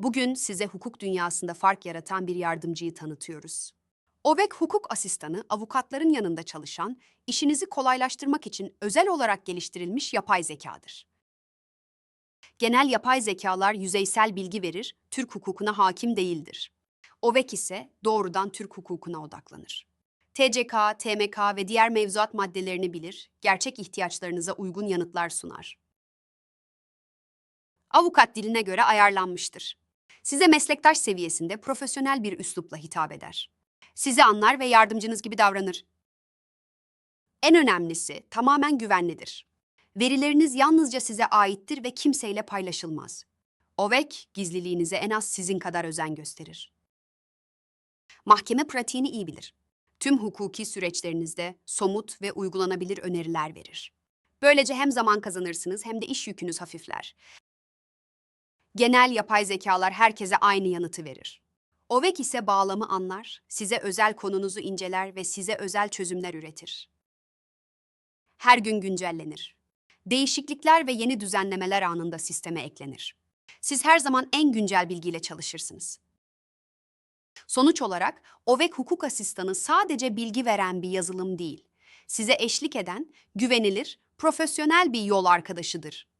Bugün size hukuk dünyasında fark yaratan bir yardımcıyı tanıtıyoruz. OVEK hukuk asistanı, avukatların yanında çalışan, işinizi kolaylaştırmak için özel olarak geliştirilmiş yapay zekadır. Genel yapay zekalar yüzeysel bilgi verir, Türk hukukuna hakim değildir. OVEK ise doğrudan Türk hukukuna odaklanır. TCK, TMK ve diğer mevzuat maddelerini bilir, gerçek ihtiyaçlarınıza uygun yanıtlar sunar. Avukat diline göre ayarlanmıştır. Size meslektaş seviyesinde profesyonel bir üslupla hitap eder. Sizi anlar ve yardımcınız gibi davranır. En önemlisi tamamen güvenlidir. Verileriniz yalnızca size aittir ve kimseyle paylaşılmaz. OVEK gizliliğinize en az sizin kadar özen gösterir. Mahkeme pratiğini iyi bilir. Tüm hukuki süreçlerinizde somut ve uygulanabilir öneriler verir. Böylece hem zaman kazanırsınız hem de iş yükünüz hafifler. Genel yapay zekalar herkese aynı yanıtı verir. OVEK ise bağlamı anlar, size özel konunuzu inceler ve size özel çözümler üretir. Her gün güncellenir. Değişiklikler ve yeni düzenlemeler anında sisteme eklenir. Siz her zaman en güncel bilgiyle çalışırsınız. Sonuç olarak OVEK hukuk asistanı sadece bilgi veren bir yazılım değil, size eşlik eden, güvenilir, profesyonel bir yol arkadaşıdır.